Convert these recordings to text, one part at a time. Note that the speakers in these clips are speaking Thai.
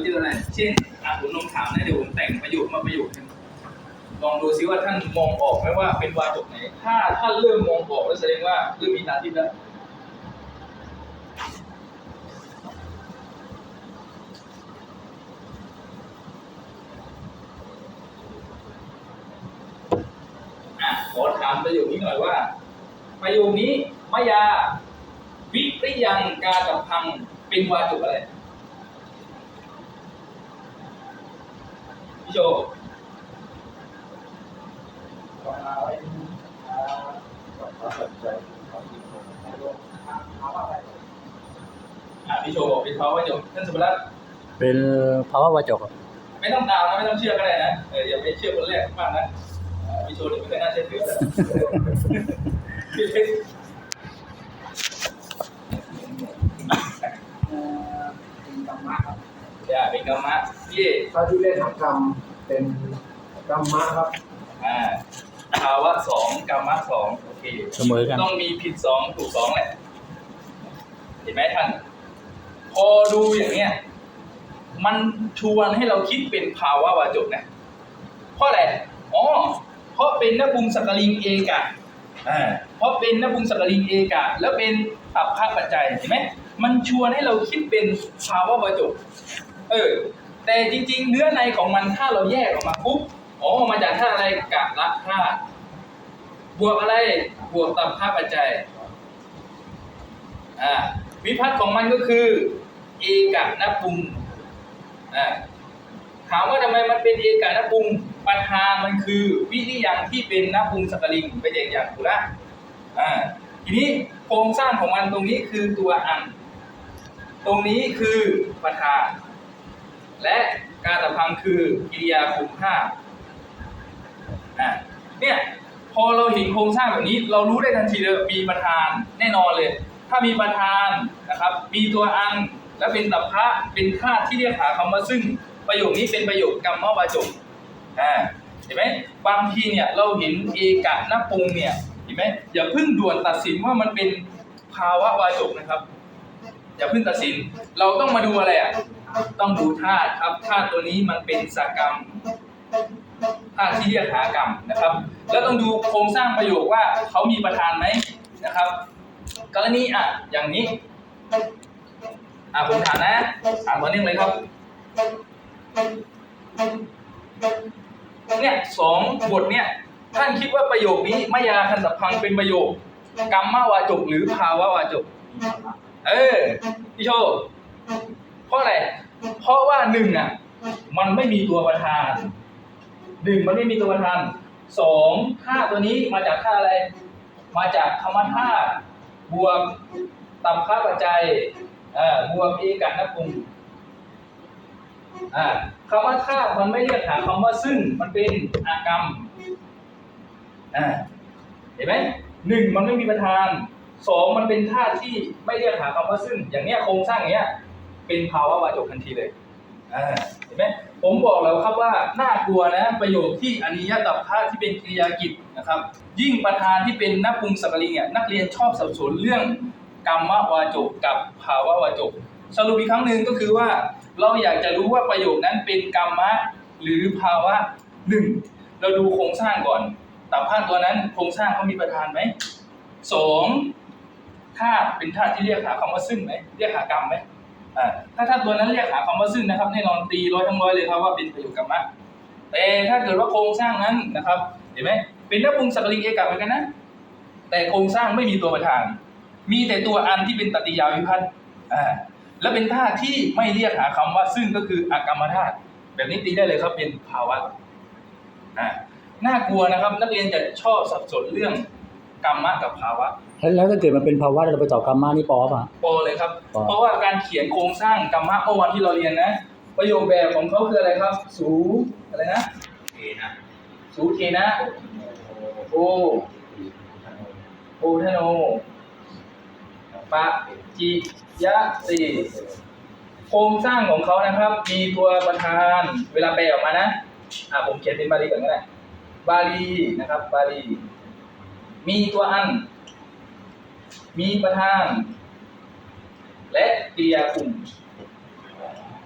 มันจะอะไรเช่นอะผมลองถามนะเดี๋ยวผมแต่งประโยคมาประโยคนึงลองดูซิว่าท่านมองออกไหมว่าเป็นวาจกไหน ถ้าท่านเริ่มมองออกแล้วแสดงว่าเริ่มมีตาทิพย์แล้วขอถามประโยคนี้หน่อยว่า ประโยคนี้มายา วิปริยังกากับพังเป็นวาจกอะไร พี่โจพี่โจบอกเป็นเพราะวาจกท่านสุภรัตน์เป็นภาวะวาจกไม่ต้องตามนะไม่ต้องเชื่อก็ได้นะเอออย่าไปเชื่อคนแรกมากนะพี่โชว์นี่ไม่ค่อยน่าเชื่อถือแต่อย่าเป็นกรรมะ พี่ถ้าที่เล่นของกรรมเป็นกรรมะครับ อ่าภาวะสองกรรมะสองโอเคเสมอกัน ต้องมีผิดสองถูกสองแหละ เห็นไหมท่าน พอดูอย่างเนี้ย มันชวนให้เราคิดเป็นภาวะวาจกนะเพราะอะไรอ๋อเพราะเป็นนบุงสักกลิงเอกะอ่าเพราะเป็นนบุงสักกลิงเอกะ แล้วเป็นตับภาคปัจจัยเห็นไหมมันชวนให้เราคิดเป็นภาวะวาจกเออ แต่จริง ๆ เนื้อในของมันถ้าเราแยกออกมาปุ๊บอ๋อมาจากท่าอะไรกะละท่าตุบวกอะไรบวกตับภาคปัจจัยอ่าวิพัฒน์ของมันก็คือเอกะนปุงอ่าถามว่าทำไมมันเป็นเอกานปุงปัญหามันคือวิริยังที่เป็นนปุงสกลิงไปนอย่างถูละอ่าทีนี้โครงสร้างของมันตรงนี้คือตัวอัน ตรงนี้คือประธาน และการตะพังคือกิริยาคุมห้าอ่าเนี่ยพอเราเห็นโครงสร้างแบบนี้ เรารู้ได้ทันทีเลยมีประธานแน่นอนเลย ถ้ามีประธานนะครับ มีตัวอังและเป็นตับพระเป็นธาตุที่เรียกหาคำว่าซึ่งประโยคนี้เป็นประโยคกรรมวาจกอ่าเห็นไหมบางทีเนี่ยเราเห็นเอกะนปุงเนี่ยเห็นไหมอย่าเพิ่งด่วนตัดสินว่ามันเป็นภาวะวาจกนะครับ อย่าเพิ่งตัดสิน เราต้องมาดูอะไรอะ ต้องดูธาตุครับธาตุตัวนี้มันเป็นสกรรมธาตุที่เรียกหากรรมนะครับ แล้วต้องดูโครงสร้างประโยคว่าเขามีประธานไหมนะครับ กรณีอะอย่างนี้อะผมถามนะถามต่อเนื่องเลยครับเนี่ยสองบทเนี่ยท่านคิดว่าประโยคนี้มายาคันสัพพังเป็นประโยคกรรมวาจกหรือภาวะวาจก เออพี่โชว์ เพราะอะไร เพราะว่าหนึ่งอะ มันไม่มีตัวประธานหนึ่งมันไม่มีตัวประธานสองท่าตัวนี้มาจากท่าอะไร มาจากคำว่าท่าบวกตับค่าปัจจัยบวกเอกะนปรุงอ่าคำว่าท่ามันไม่เรียกหาคำว่าซึ่งมันเป็นอากรรมเห็นไหมหนึ่งมันไม่มีประธานสองมันเป็นท่าที่ไม่เรียกหาคำว่าซึ่ง อย่างเนี้ยโครงสร้างอย่างเนี้ย เป็นภาวะวาจกทันทีเลยอ่าเห็นไหมผมบอกแล้วครับว่าน่ากลัวนะ ประโยคที่อนิยตับธาตุที่เป็นกริยากิจนะครับ ยิ่งประธานที่เป็นนักปรุงสักกลิงเนี่ยนักเรียนชอบสับสนเรื่องกรรมวาจกกับภาวะวาจก สรุปอีกครั้งหนึ่งก็คือว่า เราอยากจะรู้ว่าประโยคนั้นเป็นกรรมะหรือภาวะหนึ่งเราดูโครงสร้างก่อนตับธาตุตัวนั้นโครงสร้างเขามีประธานไหมสองธาตุเป็นธาตุที่เรียกหาคำว่าซึ่งไหมเรียกหากรรมไหมอ่า ถ้าถ้าตัวนั้นเรียกหาคำว่าซึ่งนะครับแน่นอนตีร้อยทั้งร้อยเลยครับว่าเป็นประโยคกรรมะแต่ถ้าเกิดว่าโครงสร้างนั้นนะครับ เห็นไหมเป็นนักปรุงสักลิงเอกะเหมือนกันนะ แต่โครงสร้างไม่มีตัวประธาน มีแต่ตัวอันที่เป็นตติยาวิพัฒน์อ่าและเป็นธาตุที่ไม่เรียกหาคำว่าซึ่งก็คืออากรรมธาตุแบบนี้ตีได้เลยครับเป็นภาวะอ่าน่ากลัวนะครับ นักเรียนจะชอบสับสนเรื่อง กรรมะกับภาวะแล้วแล้วถ้าเกิดมันเป็นภาวะเราไปต่อกรรมานี่ปอป่ะโปรเลยครับปอเพราะว่าการเขียนโครงสร้างกรรมะเมื่อวันที่เราเรียนนะ ประโยคแบบของเขาคืออะไรครับ สูอะไรนะเอนะสูเทนะ โอโอทโนปะจิยะสีโครงสร้างของเขานะครับ มีตัวประธานเวลาแปลออกมานะ อ่าผมเขียนเป็นบาลีก่อนก็ได้บาลีนะครับ บาลี มีตัวอัน มีประธาน และกริยาคุม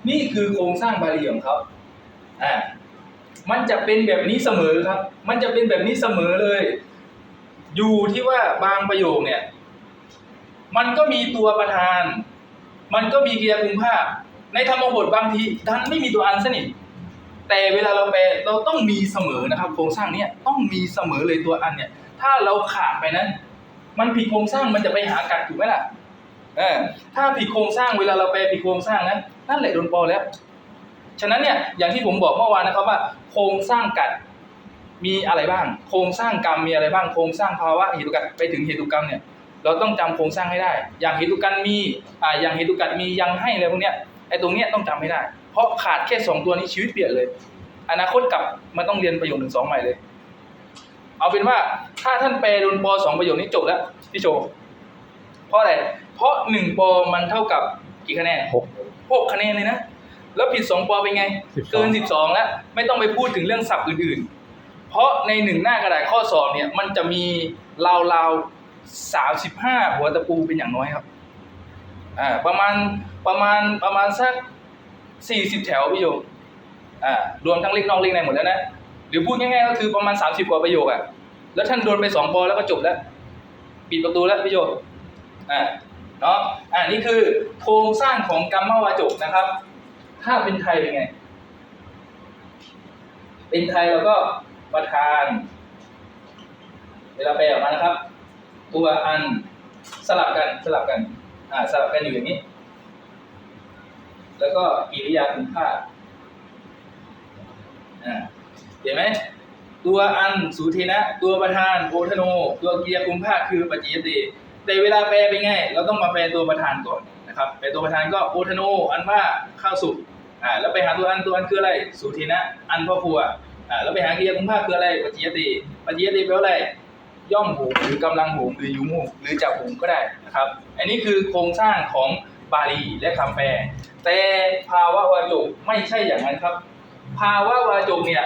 นี่คือโครงสร้างบาลีของเขาอ่ามันจะเป็นแบบนี้เสมอครับ มันจะเป็นแบบนี้เสมอเลย อยู่ที่ว่าบางประโยคเนี่ย มันก็มีตัวประธาน มันก็มีกริยาคุมภาพ ในธรรมบทบางทีดันไม่มีตัวอันสนิทแต่เวลาเราแปลเราต้องมีเสมอนะครับ โครงสร้างเนี้ยต้องมีเสมอเลยตัวอันเนี่ย ถ้าเราขาดไปนั้น มันผิดโครงสร้างมันจะไปหากัดถูกไหมล่ะเออถ้าผิดโครงสร้างเวลาเราแปลผิดโครงสร้างนั้นนั่นแหละโดนปอแล้ว ฉะนั้นเนี่ยอย่างที่ผมบอกเมื่อวานนะครับว่า โครงสร้างกัดมีอะไรบ้าง โครงสร้างกรรมมีอะไรบ้างโครงสร้างภาวะเหตุกัดไปถึงเหตุกรรมเนี่ย เราต้องจำโครงสร้างให้ได้ อย่างเหตุกันมีอ่าอย่างเหตุกัดมียังให้อะไรพวกเนี้ยไอ้ตรงเนี้ยต้องจำให้ได้ เพราะขาดแค่สองตัวนี้ชีวิตเปลี่ยนเลย อนาคตกลับมันต้องเรียนประโยคหนึ่งสองใหม่เลย เอาเป็นว่าถ้าท่านแปลโดนปสองประโยคนี้จบแล้วพี่โจเพราะอะไร เพราะหนึ่งปมันเท่ากับกี่คะแนนหกหกคะแนนเลยนะ แล้วผิดสองปอเป็นไง12เกินสิบสองแล้ว ไม่ต้องไปพูดถึงเรื่องศัพท์อื่นๆ เพราะในหนึ่งหน้ากระดาษข้อสอบเนี่ย มันจะมีราวๆสามสิบห้าหัวตะปูเป็นอย่างน้อยครับ อ่า ประมาณประมาณประมาณสักสี่สิบแถวพี่โยอ่ารวมทั้งเลขนอกเลขในหมดแล้วนะ หรือพูดง่ายๆก็คือประมาณสามสิบกว่าประโยคอะแล้วท่านโดนไปสองปอแล้วก็จบแล้วปิดประตูแล้วพี่โยอ่าเนาะอ่านี่คือโครงสร้างของกรรมวาจกนะครับ ถ้าเป็นไทยเป็นไง เป็นไทยเราก็ประธาน เวลาแปลออกมานะครับ ตัวอันสลับกันสลับกันอ่าสลับกันอยู่อย่างนี้ แล้วก็กิริยาคุณค่าอ่า เห็นไหมตัวอันสูเทนะ ตัวประธานโอทโน ตัวเกิริยคุมภาคคือปจิยติแต่เวลาแปลเป็นไงเราต้องมาแปลตัวประธานก่อนนะครับแปลตัวประธานก็โอทโน อันว่าข้าวสุกอ่าแล้วไปหาตัวอันตัวอันคืออะไร สูเทนะ อันพ่อครัวอ่าแล้วไปหาเกิริยคุมภาคคืออะไรปจิยติปจิยติแปลว่าอะไรย่อมหูหรือกำลังหูหรือยู่หูหรือจับหูก็ได้นะครับ อันนี้คือโครงสร้างของบาลีและคำแปล แต่ภาวะวาจกไม่ใช่อย่างนั้นครับ ภาวะวาจกเนี่ย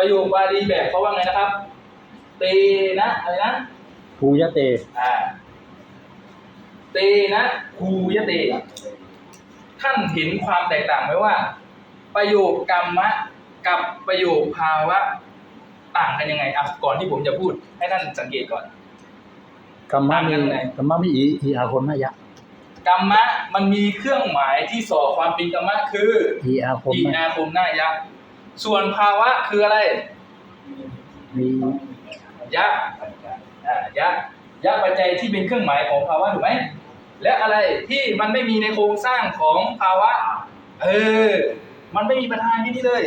ประโยคบาลีแบบเขาว่าไงนะครับ เตนะอะไรนะภูยะเต อ่า เตนะภูยะเต ท่านเห็นความแตกต่างไหมว่า ประโยคกรรมะกับประโยคภาวะต่างกันยังไงอะก่อนที่ผมจะพูด ให้ท่านสังเกตก่อน กรรมะมีต่างกันไงกรรมะมีอีอีอาคมนายะ กรรมะมันมีเครื่องหมายที่ส่อความเป็นกรรมะคือ อีอาคมอีนะอาคมนายะ ส่วนภาวะคืออะไรยะอ่ายะยะปัจจัยที่เป็นเครื่องหมายของภาวะถูกไหมและอะไรที่มันไม่มีในโครงสร้างของภาวะ เออ มันไม่มีประธานที่นี่เลย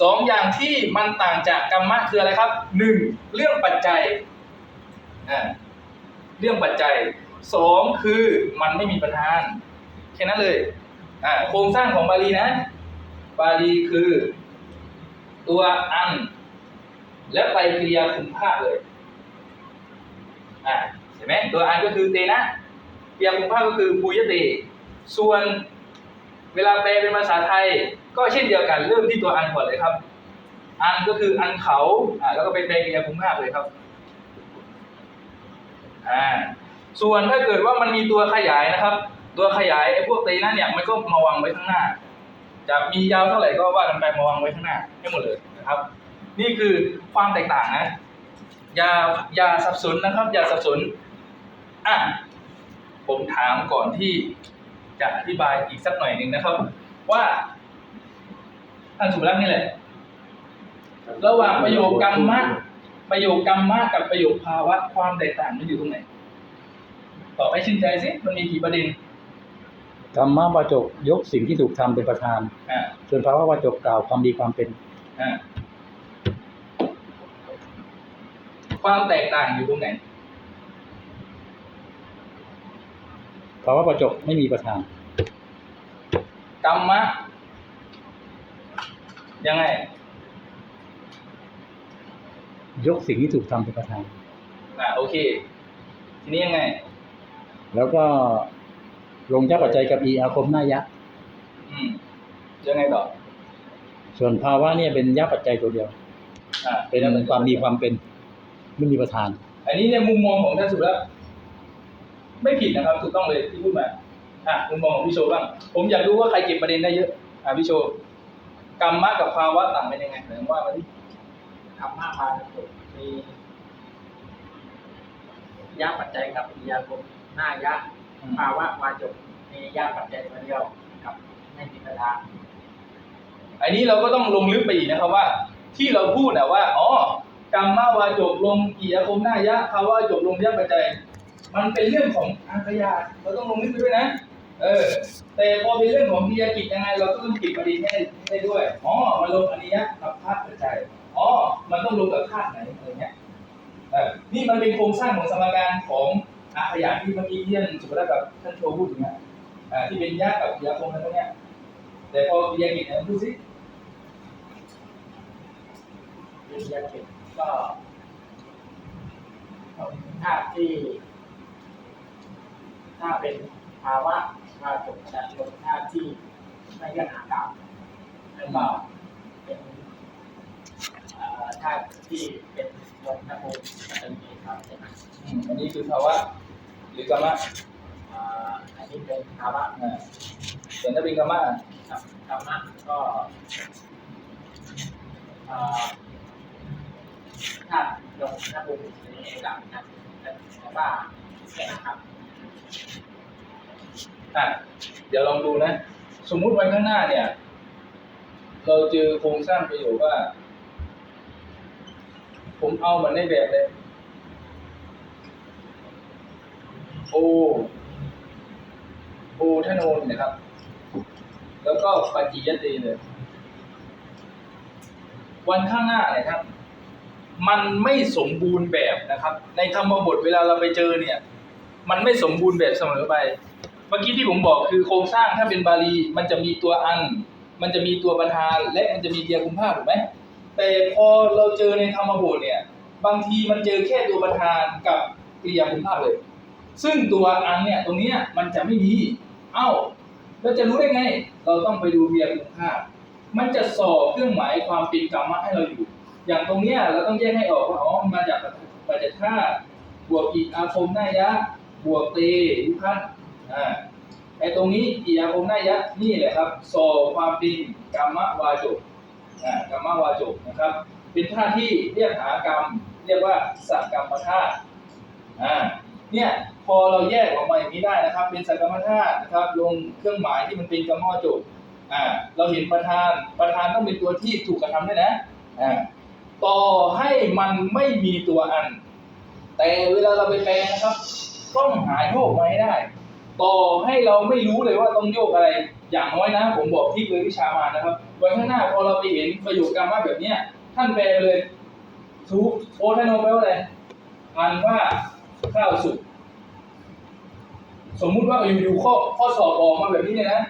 สองอย่างที่มันต่างจากกรรมะคืออะไรครับหนึ่งเรื่องปัจจัยอ่าเรื่องปัจจัยสองคือมันไม่มีประธานแค่นั้นเลยอ่าโครงสร้างของบาลีนะ บาลีคือ ตัวอัน และไปกริยาคุมภาคเลยอ่าเห็นไหมตัวอันก็คือเตนะกริยาคุมภาคก็คือภูยเตส่วนเวลาแปลเป็นภาษาไทย ก็เช่นเดียวกันเริ่มที่ตัวอันก่อนเลยครับ อันก็คืออันเขาอ่าแล้วก็ไปแปลกริยาคุมภาคเลยครับอ่าส่วนถ้าเกิดว่ามันมีตัวขยายนะครับ ตัวขยายไอ้พวกเตนะเนี่ยมันก็มาวางไว้ข้างหน้า จะมียาวเท่าไหร่ก็ว่ากันไปมาวางไว้ข้างหน้าให้หมดเลยนะครับ นี่คือความแตกต่างนะอย่าอย่าสับสนนะครับ อย่าสับสนอะผมถามก่อนที่จะอธิบายอีกสักหน่อยหนึ่งนะครับ ว่าท่านสุรักษ์นี่แหละ ระหว่างประโยคกรรมะประโยคกรรมะกับประโยคภาวะความแตกต่างมันอยู่ตรงไหนตอบให้ชื่นใจสิมันมีกี่ประเด็น กรรมะวาจกยกสิ่งที่ถูกทำเป็นประธานอ่าส่วนภาวะวาจกกล่าวความดีความเป็นอ่าความแตกต่างอยู่ตรงไหนภาวะวาจกไม่มีประธานกรรมะยังไง ยกสิ่งที่ถูกทำเป็นประธานอ่าโอเค ทีนี้ยังไง แล้วก็ ลงยักษ์ปัจจัยกับอีอาคมนายะอืมยังไงต่อ ส่วนภาวะเนี่ยเป็นยักษ์ปัจจัยตัวเดียว อ่าเป็นความมีความเป็นไม่มีประธาน อันนี้ในมุมมองของท่านสุรัตน์ไม่ผิดนะครับถูกต้องเลยที่พูดมาอะมุมมองของพี่โชบ้าง ผมอยากรู้ว่าใครเก็บประเด็นได้เยอะ อะพี่โชกรรมะกับภาวะต่างเป็นยังไงไหนว่ามาดิคำห้าพันมียะปัจจัยกับปิยาคมหน้ายะ ภาวะวาจบมียะปัจจัยตัวเดียวกับไม่มีประธาอันนี้เราก็ต้องลงลึกไปอีกนะครับว่า ที่เราพูดนะว่าอ๋อกรรมะวาจบลงกิยาคมหน้ายะภาวะจบลงยะปัจจัย มันเป็นเรื่องของอาขยาเราต้องลงลึกไปด้วยนะเออ แต่พอเป็นเรื่องของกิยากิจยังไง เราก็ต้องเกิดประเด็นให้ได้ด้วยอ๋อมันลงอันนี้ยะกับธาตุปัจจัยอ๋อมันต้องลงกับธาตุไหนอะไรเงี้ยเออนี่มันเป็นโครงสร้างของสมการของ ขยานที่เมื่อกี้ที่ท่านสุภาพกับท่านโชว์พูดถึงนะอ่าที่เป็นยะกับกิยาคมอะไรพวกเนี้ยแต่พอกิยากิจเนี่ยพูดสิปิยาเก็บก็ธาตุที่ ถ้าเป็นภาวะวาจบจะลงธาตุที่ไม่เลื่อนหากรรมแล้วก็เป็นเอ่อธาตุที่เป็นลงนะโมจะมีครับใช่ไหมอืมอันนี้คือภาวะ หรือกรรมะอ่าอันนี้เป็นภาวะอ่าส่วนถ้าเป็นกรรมะกับธรรมะก็อ่าถ้าลงหน้าบุญในเอกลักนะแต่ว่าแค่นะครับอะเดี๋ยวลองดูนะ สมมุติวันข้างหน้าเนี่ย เราเจอโครงสร้างประโยคว่า ผมเอามันในแบบเลย โอโอทโนนนะครับ แล้วก็ปฏิยตีเลย วันข้างหน้าเนี่ยครับ มันไม่สมบูรณ์แบบนะครับ ในธรรมบทเวลาเราไปเจอเนี่ย มันไม่สมบูรณ์แบบเสมอไป เมื่อกี้ที่ผมบอกคือโครงสร้างถ้าเป็นบาลี มันจะมีตัวอัน มันจะมีตัวประธาน และมันจะมีเดียคุมภาพถูกไหมแต่พอเราเจอในธรรมบทเนี่ย บางทีมันเจอแค่ตัวประธานกับกริยาคุมภาพเลย ซึ่งตัวอันเนี่ยตรงนี้มันจะไม่มี เอ้าเราจะรู้ได้ไง เราต้องไปดูเดียร์คุมภามันจะสอบเครื่องหมายความเป็นกรรมะให้เราอยู่ อย่างตรงเนี้ยเราต้องแยกให้ออกว่าอ๋อมันมาจากปัจจธาตุบวกอีอาคมนายะ บวกเตยุพัฒน์อ่าไอ้ตรงนี้อีอาคมนายะนี่แหละครับสอบความเป็นกรรมวาจกอ่ากรรมวาจกนะครับ เป็นธาตุที่เรียกหากรรม เรียกว่าสักกรรมธาตุอ่าเนี่ย พอเราแยกออกมาอย่างนี้ได้นะครับ เป็นสักกรรมธาตุนะครับ ลงเครื่องหมายที่มันเป็นกรรมวาจกอ่าเราเห็นประธานประธานต้องเป็นตัวที่ถูกกระทำด้วยนะอ่าต่อให้มันไม่มีตัวอัน แต่เวลาเราไปแปลนะครับ ต้องหาโยกมาให้ได้ ต่อให้เราไม่รู้เลยว่าต้องโยกอะไร อย่างน้อยนะ ผมบอกที่เคยวิชามานะครับวันข้างหน้าพอเราไปเห็นประโยคกรรมว่าแบบเนี้ยท่านแปลเลยทูโอทานโนแปลว่าอะไรอันว่าข้าวสุก สมมุติว่าอยู่ๆข้อข้อสอบออกมาแบบนี้เนี่ยนะ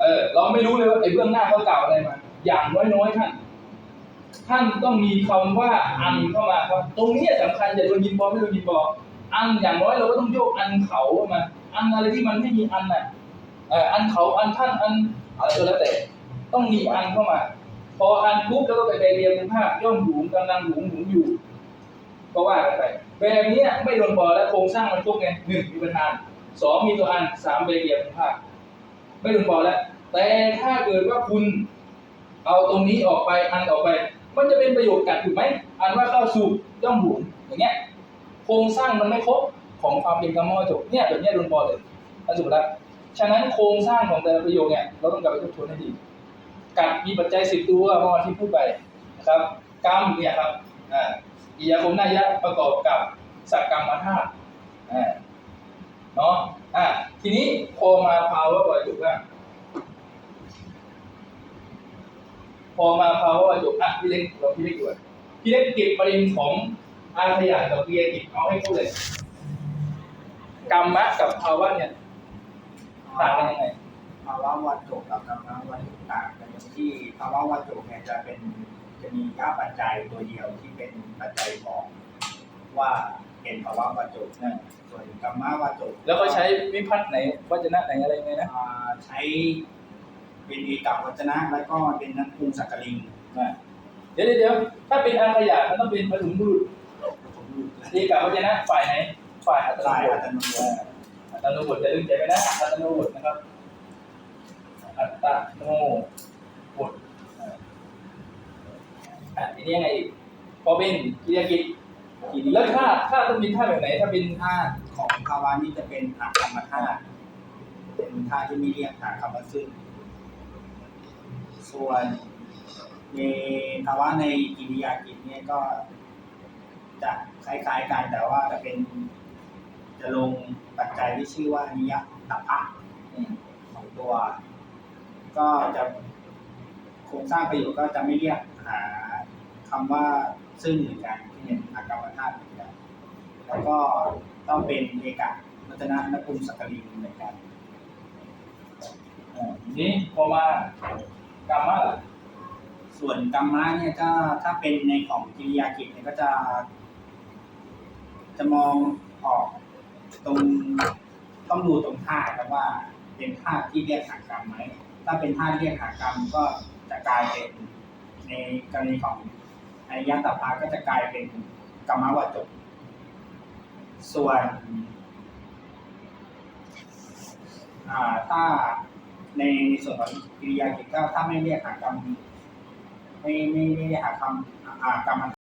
เออเราไม่รู้เลยว่าไอ้เบื้องหน้าเขากล่าวอะไรมา อย่างน้อยๆท่าน ท่านต้องมีคำว่าอันเข้ามาครับ ตรงนี้สำคัญอย่าโดนยินบอไม่โดนยินบออันอย่างน้อยเราก็ต้องโยกอันเขามา อันอะไรที่มันไม่มีอันน่ะเอออันเขาอันท่านอันอะไรก็แล้วแต่ ต้องมีอันเข้ามา พออันปุ๊บแล้วก็ไปแปเรียนเป็นภาพย่อมหุงกำลังหุงหุงอยู่ ก็ว่ากันไปแบบนี้ไม่โดนบอแล้วโครงสร้างมันครบไงหนึ่งมีประธา สองมีตัวอันสามแปลเรียนเป็นภาพไม่โดนบอลแล้ว แต่ถ้าเกิดว่าคุณเอาตรงนี้ออกไปอันออกไป มันจะเป็นประโยชน์กัดถูกไหมอันว่าเข้าสู่ย่อมหุนอย่างเงี้ยโครงสร้างมันไม่ครบของความเป็นกรรมวจบเนี่ยแบบเนี้ยโดนบอลเลยท่านสุภาพฉะนั้นโครงสร้างของแต่ละประโยคเนี่ยเราต้องกลับไปทบทวนให้ดีกัดมีปัจจัยสิบตัวเมื่อวานที่พูดไปนะครับกรรมเนี่ยครับอ่าอียาคมนายะประกอบกับสักกรรมธาตุอ่า เนาะอะทีนี้พอมาภาวะวาจุบ้างพอมาภาวะวาจุอะพี่เล็กลองพี่เล็กดูอะพี่เล็กเก็บประเด็นของอาขยานกับเกียกิจเอาให้พูดเลยกรรมะกับภาวะเนี่ยต่างกันยังไงภาวะวัตถุกับกำลังวัตถุต่างกันอย่างที่ภาวะวัตถุเนี่ยจะเป็นจะมียาปัจจัยตัวเดียวที่เป็นปัจจัยบอกว่า เป็นภาวะวัตถุอ่าส่วนกรรมะวัตถุแล้วก็ใช้วิพัฒน์ไหนวจนะไหนอะไรไงนะอ่าใช้เป็นเอกวัจนะ แล้วก็เป็นนักภูมิสักกลิงอะเดี๋ยวเดี๋ยวเดี๋ยวถ้าเป็นอาขยานมันต้องเป็นปฐมบุรุษเอกาวจนะฝ่ายไหนฝ่ายอัตสายโนอัตโนมัติอ่าตโนบทจะลืมใจไปนะอัตโนบทนะครับอัตโนบทอ่าอะทีนี้ยังไงอีกพอเป็นกิริยากิจทีนี้ แล้วถ้าถ้าต้องเป็นท่าแบบไหน ถ้าเป็นธาของภาวะนี้จะเป็นอากรรมธาเป็นธาที่ม่เรียกหาคำว่าซึ่งส่วนในภาวะในกิริยากิจเนี่ยก็จะคล้ายๆกันแต่ว่าจะเป็น จะลงปัจจัยที่ชื่อว่านิยตภะของตัว ก็จะโครงสร้างประโยคก็จะไม่เรียกหา คำว่าซึ่งเหมือนกันที่เป็นอากรรมธาตุเหมือนกันแล้วก็ต้องเป็นเอกะรัตนะนภูมิสักกลินเหมือนกันอ่าทีนี้พอมากรรมะส่วนกรรมะเนี่ยก็ถ้าเป็นในของกิริยากิจเนี่ยก็จะ จะมองออกตรงต้องดูตรงธาครับว่าเป็นธาที่เรียกหากรรมไหมถ้าเป็นธาเรียกหากรรมก็จะกลายเป็นในกรณีของ อายะตัพพาก็จะกลายเป็นกรรมวจจกส่วนถ้าในส่วนของกิริยากิจก็ถ้าไม่เรียกหากรรมไม่ไม่ไม่หากรรมกรรม